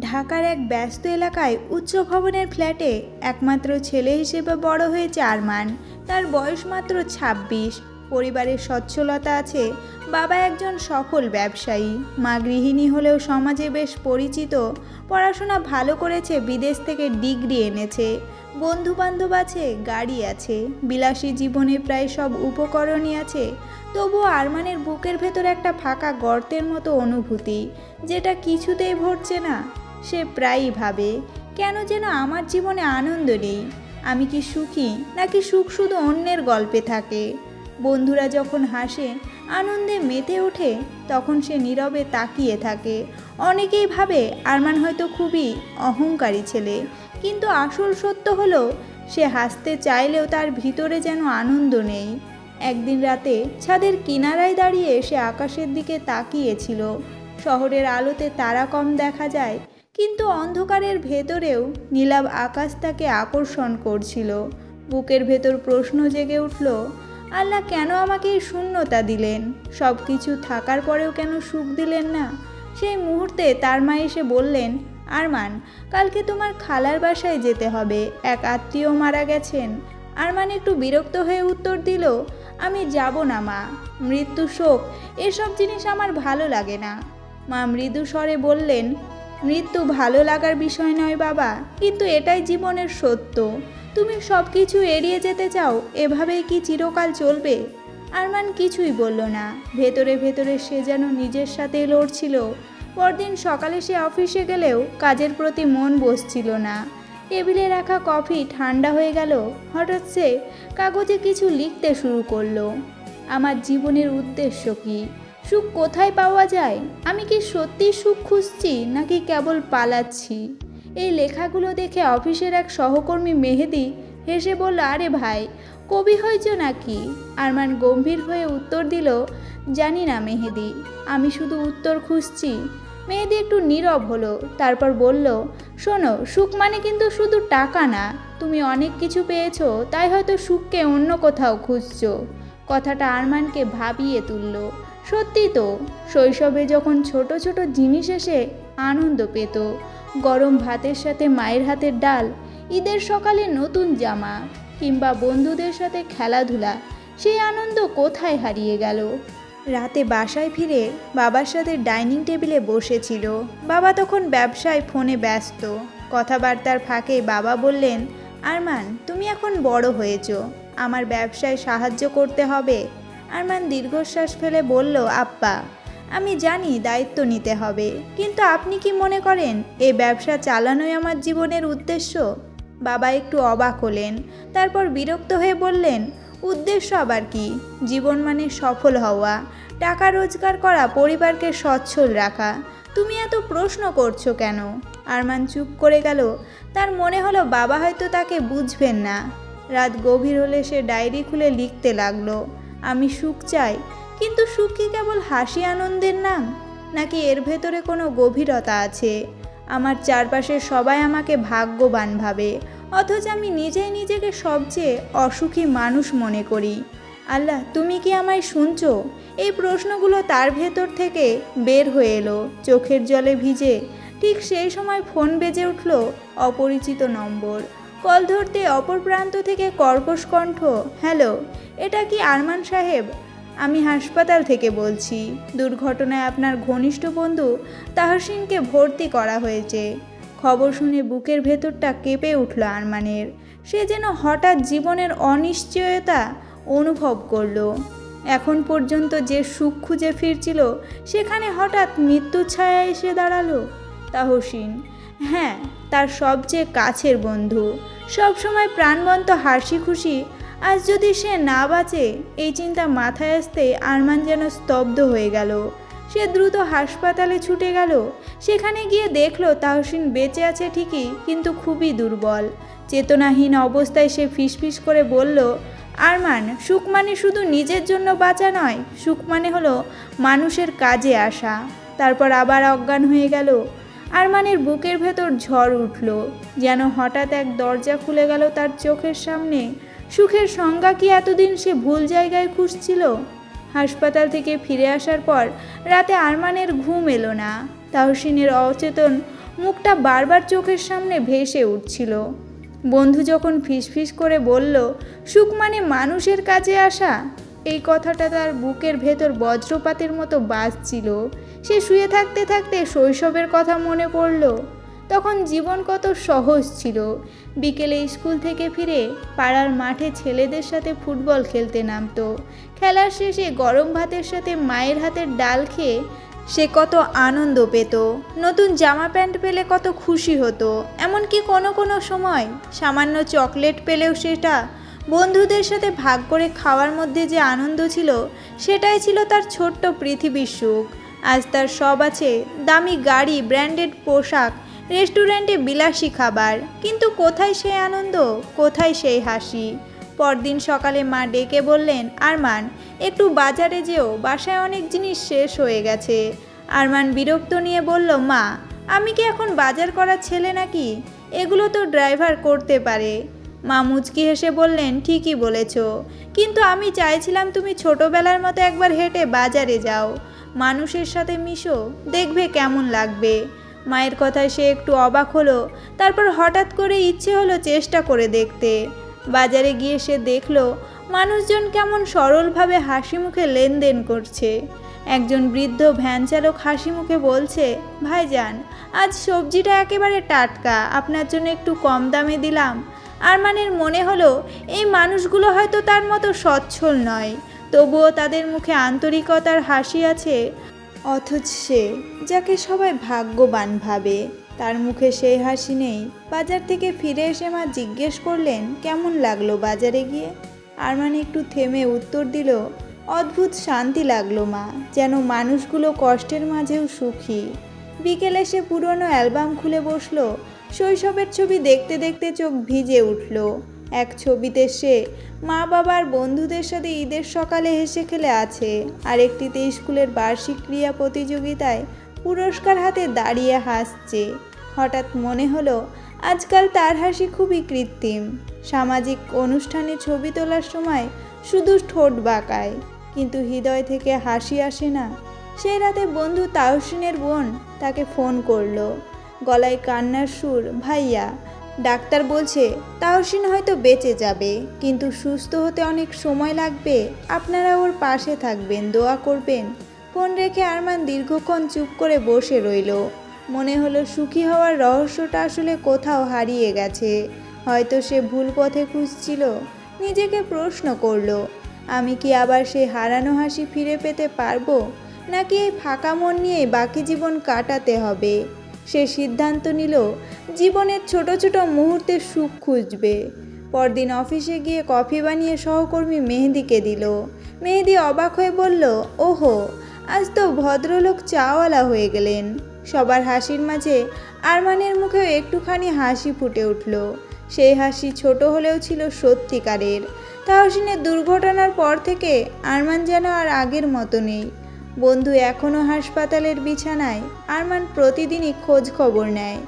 ঢাকার এক ব্যস্ত এলাকায় উচ্চ ভবনের ফ্ল্যাটে একমাত্র ছেলে হিসেবে বড় হয়েছে আরমান তার বয়স মাত্র ২৬ পরিবারের সচ্ছলতা আছে। বাবা একজন সফল ব্যবসায়ী। মা গৃহিণী হলেও সমাজে বেশ পরিচিত। পড়াশোনা ভালো করেছে, বিদেশ থেকে ডিগ্রি এনেছে। বন্ধু বান্ধব আছে, গাড়ি আছে। বিলাসী জীবনে প্রায় সব উপকরণই আছে। তবুও আরমানের বুকের ভেতর একটা ফাঁকা গর্তের মতো অনুভূতি, যেটা কিছুতেই ভরছে না। সে প্রায়ই ভাবে, কেন যেন আমার জীবনে আনন্দ নেই? আমি কি সুখী, নাকি সুখ শুধু অন্যের গল্পে থাকে? বন্ধুরা যখন হাসে, আনন্দে মেতে ওঠে, তখন সে নীরবে তাকিয়ে থাকে। অনেকেই ভাবে, আরমান হয়তো খুবই অহংকারী ছেলে, কিন্তু আসল সত্য হলো, সে হাসতে চাইলেও তার ভিতরে যেন আনন্দ নেই। একদিন রাতে ছাদের কিনারায় দাঁড়িয়ে সে আকাশের দিকে তাকিয়েছিল। শহরের আলোতে তারা কম দেখা যায় কিন্তু অন্ধকারের ভেতরেও নীলাভ আকাশ তাকে আকর্ষণ করছিল। বুকের ভেতর প্রশ্ন জেগে উঠল, আল্লাহ কেন আমাকে শূন্যতা দিলেন? সব কিছু থাকার পরেও কেন সুখ দিলেন না? সেই মুহূর্তে তার মা এসে বললেন, আরমান, কালকে তোমার খালার বাসায় যেতে হবে। এক আত্মীয় মারা গেছেন। আরমান একটু বিরক্ত হয়ে উত্তর দিল, আমি যাব না, মা। মৃত্যু শোক, এসব জিনিস আমার ভালো লাগে না। মা মৃদু স্বরে বললেন মৃত্যু ভালো লাগার বিষয় নয় বাবা, কিন্তু এটাই জীবনের সত্য। তুমি সব কিছু এড়িয়ে যেতে চাও, এভাবেই কি চিরকাল চলবে? আরমান কিছুই বলল না। ভেতরে ভেতরে সে যেন নিজের সাথে লড়ছিল। পরদিন সকালে সে অফিসে গেলেও কাজের প্রতি মন বসছিল না। টেবিলে রাখা কফি ঠান্ডা হয়ে গেল, হঠাৎ সে কাগজে কিছু লিখতে শুরু করল। আমার জীবনের উদ্দেশ্য কি? সুখ কোথায় পাওয়া যায়? আমি কি সত্যি সুখ খুঁজছি নাকি কেবল পালাচ্ছি? এই লেখাগুলো দেখে অফিসের এক সহকর্মী মেহেদি হেসে বলল, আরে ভাই, কবি হয়েছ নাকি? আরমান গম্ভীর হয়ে উত্তর দিল, জানি না মেহেদি, আমি শুধু উত্তর খুঁজছি। মেহেদি একটু নীরব হলো, তারপর বলল, শোনো, সুখ মানে কিন্তু শুধু টাকা না, তুমি অনেক কিছু পেয়েছ, তাই হয়তো সুখকে অন্য কোথাও খুঁজছো। কথাটা আরমানকে ভাবিয়ে তুলল। সত্যি তো, শৈশবে যখন ছোট ছোট জিনিস এসে আনন্দ পেত, গরম ভাতের সাথে মায়ের হাতের ডাল, ঈদের সকালে নতুন জামা, কিংবা বন্ধুদের সাথে খেলাধুলা, সেই আনন্দ কোথায় হারিয়ে গেল? রাতে বাসায় ফিরে বাবার সাথে ডাইনিং টেবিলে বসেছিল। বাবা তখন ব্যবসায় ফোনে ব্যস্ত। কথাবার্তার ফাঁকে বাবা বললেন, আরমান, তুমি এখন বড় হয়েছো। আমার ব্যবসায় সাহায্য করতে হবে। আরমান দীর্ঘশ্বাস ফেলে বলল আপ্পা আমি জানি দায়িত্ব নিতে হবে, কিন্তু আপনি কি মনে করেন এই ব্যবসা চালানোই আমার জীবনের উদ্দেশ্য? বাবা একটু অবাক হলেন, তারপর বিরক্ত হয়ে বললেন, উদ্দেশ্য আবার কি? জীবন মানে সফল হওয়া, টাকা রোজগার করা, পরিবারকে সচ্ছল রাখা। তুমি এত প্রশ্ন করছ কেন? আরমান চুপ করে গেল, তার মনে হলো বাবা হয়তো তাকে বুঝবেন না। রাত গভীর হলে সে ডায়েরি খুলে লিখতে লাগল। আমি সুখ চাই, কিন্তু সুখ কি কেবল হাসি আনন্দের নাম? নাকি এর ভেতরে কোনো গভীরতা আছে? আমার চারপাশের সবাই আমাকে ভাগ্যবান ভাবে, অথচ আমি নিজেই নিজেকে সবচেয়ে অসুখী মানুষ মনে করি। আল্লাহ, তুমি কি আমায় শুনছো? এই প্রশ্নগুলো তার ভেতর থেকে বের হয়ে এলো, চোখের জলে ভিজে। ঠিক সেই সময় ফোন বেজে উঠল অপরিচিত নম্বর। কল ধরতে অপর প্রান্ত থেকে কর্কশ কণ্ঠ, হ্যালো, এটা কি আরমান সাহেব? আমি হাসপাতাল থেকে বলছি। দুর্ঘটনায় আপনার ঘনিষ্ঠ বন্ধু তাহসিনকে ভর্তি করা হয়েছে। খবর শুনে বুকের ভেতরটা কেঁপে উঠল আরমানের। সে যেন হঠাৎ জীবনের অনিশ্চয়তা অনুভব করল। এখন পর্যন্ত যে সুখ খুঁজে ফিরছিল, সেখানে হঠাৎ মৃত্যুর ছায়া এসে দাঁড়াল। তাহসিন হ্যাঁ তার সবচেয়ে কাছের বন্ধু। সবসময় প্রাণবন্ত হাসি খুশি। আজ যদি সে না বাঁচে, এই চিন্তা মাথায় আসতে আরমান যেন স্তব্ধ হয়ে গেল। সে দ্রুত হাসপাতালে ছুটে গেল। সেখানে গিয়ে দেখল তাহসিন বেঁচে আছে ঠিকই, কিন্তু খুবই দুর্বল। চেতনাহীন অবস্থায় সে ফিসফিস করে বলল, আরমান, সুখ মানে শুধু নিজের জন্য বাঁচা নয়, সুখ মানে হলো মানুষের কাজে আসা। তারপর আবার অজ্ঞান হয়ে গেল। আরমানের বুকের ভেতর ঝড় উঠল, যেন হঠাৎ এক দরজা খুলে গেল তার চোখের সামনে। সুখের সংজ্ঞা কি এতদিন সে ভুল জায়গায় খুঁজছিল? হাসপাতাল থেকে ফিরে আসার পর রাতে আরমানের ঘুম এলো না। তাহসিনের অচেতন মুখটা বারবার চোখের সামনে ভেসে উঠছিল। বন্ধু যখন ফিসফিস করে বলল, সুখ মানে মানুষের কাছে আসা? এই কথাটা তার বুকের ভেতর বজ্রপাতের মতো বাজছিল। সে শুয়ে থাকতে থাকতে শৈশবের কথা মনে পড়ল। তখন জীবন কত সহজ ছিল। বিকেলে স্কুল থেকে ফিরে পাড়ার মাঠে ছেলেদের সাথে ফুটবল খেলতে নামতো। খেলার শেষে গরম ভাতের সাথে মায়ের হাতের ডাল খেয়ে সে কত আনন্দ পেত। নতুন জামা প্যান্ট পেলে কত খুশি হতো। এমনকি কোনো কোনো সময় সামান্য চকলেট পেলেও সেটা বন্ধুদের সাথে ভাগ করে খাওয়ার মধ্যে যে আনন্দ ছিল, সেটাই ছিল তার ছোট্ট পৃথিবীর সুখ। আজ তার সব আছে, দামি গাড়ি, ব্র্যান্ডেড পোশাক, রেস্টুরেন্টে বিলাসী খাবার। কিন্তু কোথায় সেই আনন্দ? কোথায় সেই হাসি? পরদিন সকালে মা ডেকে বললেন, আরমান, একটু বাজারে যেও, বাসায় অনেক জিনিস শেষ হয়ে গেছে। আরমান বিরক্ত নিয়ে বলল, মা, আমি কি এখন বাজার করার ছেলে নাকি? এগুলো তো ড্রাইভার করতে পারে। মা মুচকি হেসে বললেন, ঠিকই বলেছ। কিন্তু আমি চাইছিলাম তুমি ছোটবেলার মতো একবার হেঁটে বাজারে যাও। মানুষের সাথে মিশো, দেখবে কেমন লাগবে। মায়ের কথায় সে একটু অবাক হলো, তারপর হঠাৎ করে ইচ্ছে হলো চেষ্টা করে দেখতে। বাজারে গিয়ে সে দেখল, মানুষজন কেমন সরলভাবে হাসি মুখে লেনদেন করছে। একজন বৃদ্ধ ভ্যান চালক হাসি মুখে বলছে, ভাইজান, আজ সবজিটা একেবারে টাটকা, আপনার জন্য একটু কম দামে দিলাম। আরমানের মনে হলো, এই মানুষগুলো হয়তো তার মতো সচ্ছল নয়। তবুও তাদের মুখে আন্তরিকতার হাসি আছে। অথচ সে, যাকে সবাই ভাগ্যবান ভাবে, তার মুখে সেই হাসি নেই। বাজার থেকে ফিরে এসে মা জিজ্ঞেস করলেন, কেমন লাগল বাজারে গিয়ে? আরমান একটু থেমে উত্তর দিল, অদ্ভুত শান্তি লাগল মা, যেন মানুষগুলো কষ্টের মাঝেও সুখী। বিকেলে সে পুরনো অ্যালবাম খুলে বসল শৈশবের ছবি দেখতে দেখতে চোখ ভিজে উঠল। এক ছবিতে সে মা বাবার বন্ধুদের সাথে ঈদের সকালে হেসে খেলে আছে, আর একটিতে স্কুলের বার্ষিক ক্রিয়া প্রতিযোগিতায় পুরস্কার হাতে দাঁড়িয়ে হাসছে। হঠাৎ মনে হলো, আজকাল তার হাসি খুবই কৃত্রিম। সামাজিক অনুষ্ঠানে ছবি তোলার সময় শুধু ঠোঁট বাঁকায়, কিন্তু হৃদয় থেকে হাসি আসে না। সেই রাতে বন্ধু তাহসিনের বোন তাকে ফোন করল। গলায় কান্নার সুর, ভাইয়া, ডাক্তার বলছে তাহসিন হয়তো বেঁচে যাবে, কিন্তু সুস্থ হতে অনেক সময় লাগবে। আপনারা ওর পাশে থাকবেন, দোয়া করবেন। ফোন রেখে আরমান দীর্ঘক্ষণ চুপ করে বসে রইল। মনে হলো সুখী হওয়ার রহস্যটা আসলে কোথাও হারিয়ে গেছে। হয়তো সে ভুল পথে খুঁজছিল। নিজেকে প্রশ্ন করল, আমি কি আবার সেই হারানো হাসি ফিরে পেতে পারব? নাকি এই ফাঁকা মন নিয়ে বাকি জীবন কাটাতে হবে? সে সিদ্ধান্ত নিল জীবনের ছোট ছোট মুহূর্তে সুখ খুঁজবে। পরদিন অফিসে গিয়ে কফি বানিয়ে সহকর্মী মেহেদিকে দিল। মেহেদি অবাক হয়ে বলল, ওহো, আজ তো ভদ্রলোক চাওয়ালা হয়ে গেলেন। সবার হাসির মাঝে আরমানের মুখেও একটুখানি হাসি ফুটে উঠল। সেই হাসি ছোট হলেও ছিল সত্যিকারের। তাহসিনের দুর্ঘটনার পর থেকে আরমান যেন আর আগের মতো নেই। বন্ধু এখনও হাসপাতালের বিছানায়। আরমান প্রতিদিনই খোঁজ খবর নেয়।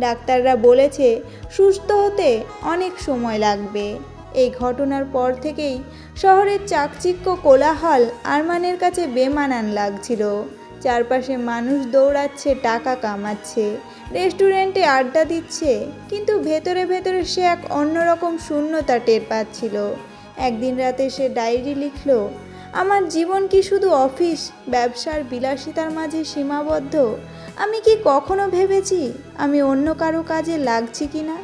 ডাক্তাররা বলেছে, সুস্থ হতে অনেক সময় লাগবে। এই ঘটনার পর থেকেই শহরের চাকচিক্য কোলাহল আরমানের কাছে বেমানান লাগছিল। চারপাশে মানুষ দৌড়াচ্ছে, টাকা কামাচ্ছে, রেস্টুরেন্টে আড্ডা দিচ্ছে, কিন্তু ভেতরে ভেতরে সে এক অন্যরকম শূন্যতা টের পাচ্ছিল। একদিন রাতে সে ডায়েরি লিখলো আমার জীবন কি শুধু অফিস, ব্যবসার বিলাসিতার মাঝে সীমাবদ্ধ? আমি কি কখনো ভেবেছি আমি অন্য কারও কাজে লাগছি কি না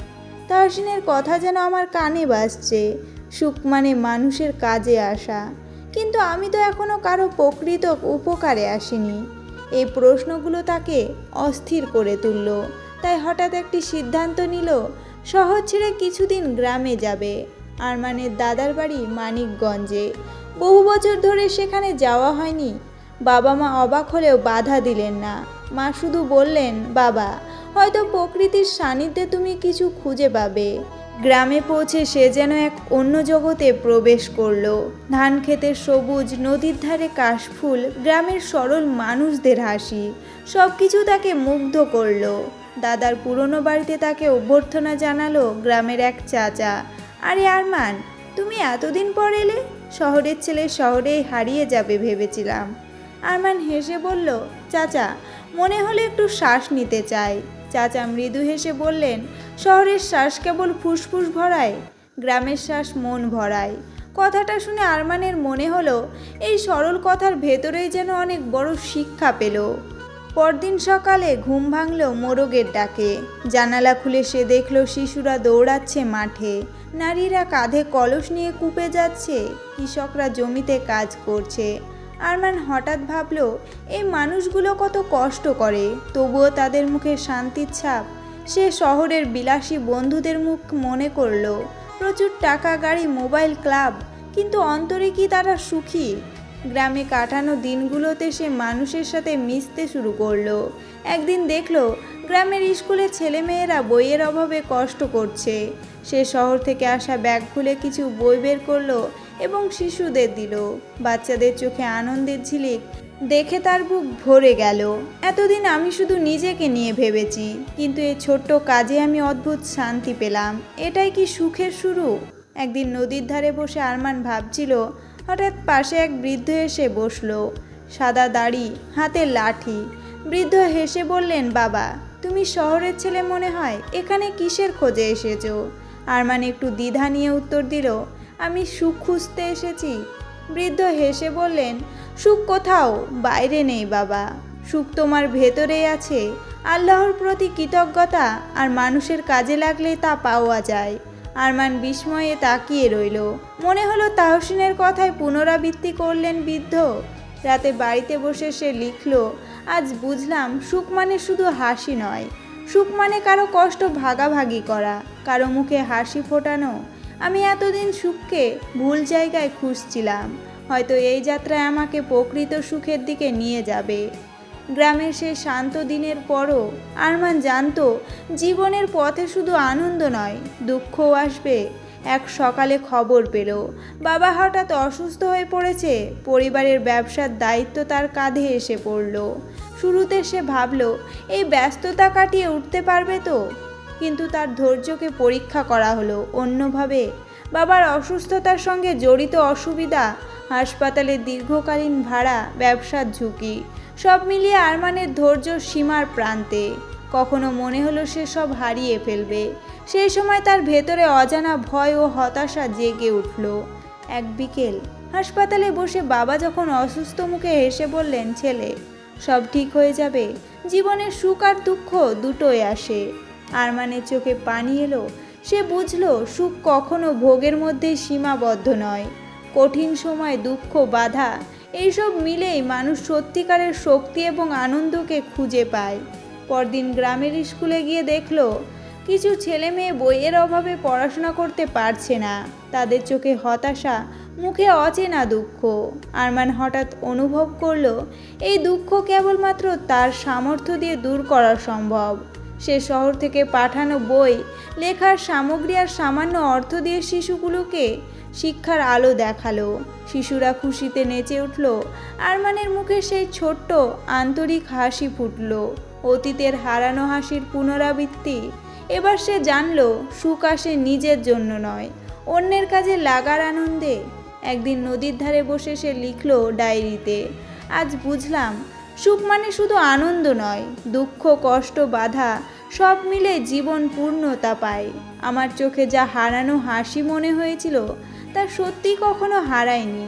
তাহসিনের কথা যেন আমার কানে বাজছে সুখ মানে মানুষের কাজে আসা। কিন্তু আমি তো এখনও কারও প্রকৃত উপকারে আসিনি। এই প্রশ্নগুলো তাকে অস্থির করে তুলল। তাই হঠাৎ একটি সিদ্ধান্ত নিল, শহর ছেড়ে কিছুদিন গ্রামে যাবে। আরমানের দাদার বাড়ি মানিকগঞ্জে। বহু বছর ধরে সেখানে যাওয়া হয়নি। বাবা মা অবাক হলেও বাধা দিলেন না। মা শুধু বললেন, বাবা, হয়তো প্রকৃতির সান্নিধ্যে তুমি কিছু খুঁজে পাবে। গ্রামে পৌঁছে সে যেন এক অন্য জগতে প্রবেশ করল। ধান ক্ষেতের সবুজ, নদীর ধারে কাশফুল, গ্রামের সরল মানুষদের হাসি সব কিছু তাকে মুগ্ধ করল। দাদার পুরনো বাড়িতে তাকে অভ্যর্থনা জানালো গ্রামের এক চাচা, আরে আরমান, তুমি এতদিন পর এলে? শহরের ছেলে শহরেই হারিয়ে যাবে ভেবেছিলাম। আরমান হেসে বলল, চাচা, মনে হলে একটু শ্বাস নিতে চাই। চাচা মৃদু হেসে বললেন, শহরের শ্বাস কেবল ফুসফুস ভরায়, গ্রামের শ্বাস মন ভরায়। কথাটা শুনে আরমানের মনে হলো, এই সরল কথার ভেতরেই যেন অনেক বড় শিক্ষা পেল। পরদিন সকালে ঘুম ভাঙল মোরগের ডাকে। জানালা খুলে সে দেখল শিশুরা দৌড়াচ্ছে মাঠে। নারীরা কাঁধে কলস নিয়ে কূপে যাচ্ছে, কৃষকরা জমিতে কাজ করছে। আরমান হঠাৎ ভাবল, এই মানুষগুলো কত কষ্ট করে, তবুও তাদের মুখে শান্তির ছাপ। সে শহরের বিলাসী বন্ধুদের মুখ মনে করল, প্রচুর টাকা, গাড়ি, মোবাইল, ক্লাব, কিন্তু অন্তরে কি তারা সুখী? গ্রামে কাটানো দিনগুলোতে সে মানুষের সাথে মিশতে শুরু করল। একদিন দেখল, গ্রামের স্কুলের ছেলেমেয়েরা বইয়ের অভাবে কষ্ট করছে। সে শহর থেকে আসা ব্যাগ খুলে কিছু বই বের করল এবং শিশুদের দিল। বাচ্চাদের চোখে আনন্দের ঝিলিক দেখে তার বুক ভরে গেল। এতদিন আমি শুধু নিজেকে নিয়ে ভেবেছি, কিন্তু এই ছোট্ট কাজে আমি অদ্ভুত শান্তি পেলাম। এটাই কি সুখের শুরু? একদিন নদীর ধারে বসে আরমান ভাবছিল হঠাৎ পাশে এক বৃদ্ধ এসে বসল। সাদা দাড়ি, হাতে লাঠি। বৃদ্ধ হেসে বললেন, বাবা, তুমি শহরের ছেলে মনে হয়? এখানে কিসের খোঁজে এসেছ? আরমান একটু দ্বিধা নিয়ে উত্তর দিল, আমি সুখ খুঁজতে এসেছি। বৃদ্ধ হেসে বললেন, সুখ কোথাও? বাইরে নেই, বাবা। সুখ তোমার ভেতরেই আছে। আল্লাহর প্রতি কৃতজ্ঞতা আর মানুষের কাজে লাগলে তা পাওয়া যায়। আরমান বিস্ময়ে তাকিয়ে রইল। মনে হলো তাহসিনের কথায় পুনরাবৃত্তি করলেন বৃদ্ধ। রাতে বাড়িতে বসে সে লিখল, আজ বুঝলাম সুখ মানে শুধু হাসি নয়। সুখ মানে কারও কষ্ট ভাগাভাগি করা, কারও মুখে হাসি ফোটানো। আমি এতদিন সুখকে ভুল জায়গায় খুঁজছিলাম। হয়তো এই যাত্রায় আমাকে প্রকৃত সুখের দিকে নিয়ে যাবে। গ্রামের সেই শান্ত দিনের পরও আরমান জানতো, জীবনের পথে শুধু আনন্দ নয়, দুঃখও আসবে। এক সকালে খবর পেল, বাবা হঠাৎ অসুস্থ হয়ে পড়েছে, পরিবারের ব্যবসার দায়িত্ব তার কাঁধে এসে পড়ল। শুরুতে সে ভাবল, এই ব্যস্ততা কাটিয়ে উঠতে পারবে তো? কিন্তু তার ধৈর্যকে পরীক্ষা করা হলো অন্যভাবে। বাবার অসুস্থতার সঙ্গে জড়িত অসুবিধা, হাসপাতালে দীর্ঘকালীন ভাড়া, ব্যবসার ঝুঁকি সব মিলিয়ে আরমানের ধৈর্য সীমার প্রান্তে। কখনো মনে হলো সে সব হারিয়ে ফেলবে। সেই সময় তার ভেতরে অজানা ভয় ও হতাশা জেগে উঠল। এক বিকেল, হাসপাতালে বসে বাবা যখন অসুস্থ মুখে হেসে বললেন, ছেলে, সব ঠিক হয়ে যাবে? জীবনের সুখ আর দুঃখ দুটোই আসে। আরমানের চোখে পানি এলো। সে বুঝলো, সুখ কখনো ভোগের মধ্যে সীমাবদ্ধ নয়। কঠিন সময়, দুঃখ, বাধা এইসব মিলেই মানুষ সত্যিকারের শক্তি এবং আনন্দকে খুঁজে পায়। পরদিন গ্রামের স্কুলে গিয়ে দেখল, কিছু ছেলে মেয়ে বইয়ের অভাবে পড়াশোনা করতে পারছে না। তাদের চোখে হতাশা, মুখে অচেনা দুঃখ। আরমান হঠাৎ অনুভব করল, এই দুঃখ কেবলমাত্র তার সামর্থ্য দিয়ে দূর করা সম্ভব। সে শহর থেকে পাঠানো বই, লেখার সামগ্রী আর সামান্য অর্থ দিয়ে শিশুগুলোকে শিক্ষার আলো দেখাল। শিশুরা খুশিতে নেচে উঠল। আরমানের মুখে সেই ছোট্ট, আন্তরিক হাসি ফুটল। অতীতের হারানো হাসির পুনরাবৃত্তি। এবার সে জানল, সুখ আসে নিজের জন্য নয়, অন্যের কাজে লাগার আনন্দে। একদিন নদীর ধারে বসে সে লিখল ডায়েরিতে, আজ বুঝলাম, সুখ মানে শুধু আনন্দ নয়, দুঃখ, কষ্ট, বাধা, সব মিলে জীবন পূর্ণতা পায়। আমার চোখে যা হারানো হাসি মনে হয়েছিল তা সত্যি কখনো হারায়নি।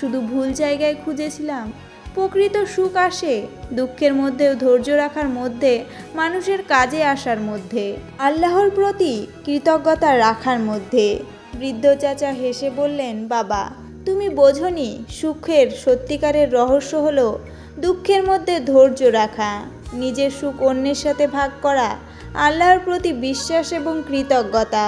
শুধু ভুল জায়গায় খুঁজেছিলাম। প্রকৃত সুখ আসে দুঃখের মধ্যেও ধৈর্য রাখার মধ্যে, মানুষের কাজে আসার মধ্যে, আল্লাহর প্রতি কৃতজ্ঞতা রাখার মধ্যে। বৃদ্ধ চাচা হেসে বললেন, বাবা, তুমি বোঝনি, সুখের সত্যিকারের রহস্য হলো দুঃখের মধ্যে ধৈর্য রাখা, নিজের সুখ অন্যের সাথে ভাগ করা, আল্লাহর প্রতি বিশ্বাস এবং কৃতজ্ঞতা।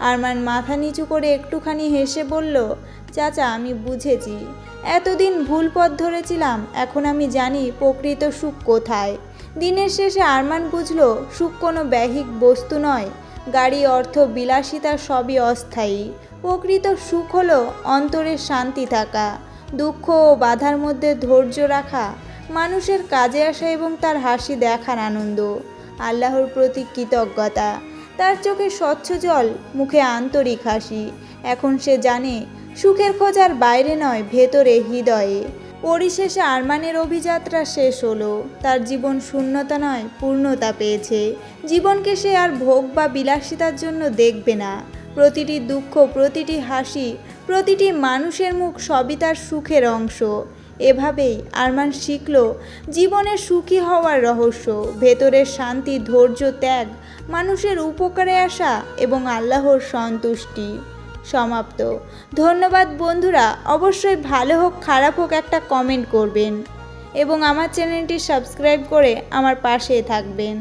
আরমান মাথা নিচু করে একটুখানি হেসে বলল, চাচা, আমি বুঝেছি। এতদিন ভুল পথ ধরেছিলাম, এখন আমি জানি প্রকৃত সুখ কোথায়। দিনের শেষে আরমান বুঝল, সুখ কোনো ব্যাহিক বস্তু নয়। গাড়ি, অর্থ, বিলাসিতা সবই অস্থায়ী। প্রকৃত সুখ হলো অন্তরের শান্তি থাকা, দুঃখ ও বাধার মধ্যে ধৈর্য রাখা, মানুষের কাজে আসা এবং তার হাসি দেখার আনন্দ। আল্লাহর প্রতি কৃতজ্ঞতা। তার চোখে স্বচ্ছ জল, মুখে আন্তরিক হাসি। এখন সে জানে, সুখের খোঁজ আর বাইরে নয়, ভেতরে হৃদয়ে। পরিশেষে আরমানের অভিযাত্রা শেষ হলো। তার জীবন শূন্যতা নয়, পূর্ণতা পেয়েছে। জীবনকে সে আর ভোগ বা বিলাসিতার জন্য দেখবে না। প্রতিটি দুঃখ, প্রতিটি হাসি, প্রতিটি মানুষের মুখ সবই তার সুখের অংশ। এভাবেই আরমান শিখল, জীবনের সুখী হওয়ার রহস্য। ভেতরের শান্তি, ধৈর্য, ত্যাগ মানুষের উপকারে আসা এবং আল্লাহর সন্তুষ্টি। সমাপ্ত। ধন্যবাদ বন্ধুরা, অবশ্যই ভালো হোক, খারাপ হোক একটা কমেন্ট করবেন এবং আমার চ্যানেলটি সাবস্ক্রাইব করে আমার পাশে থাকবেন।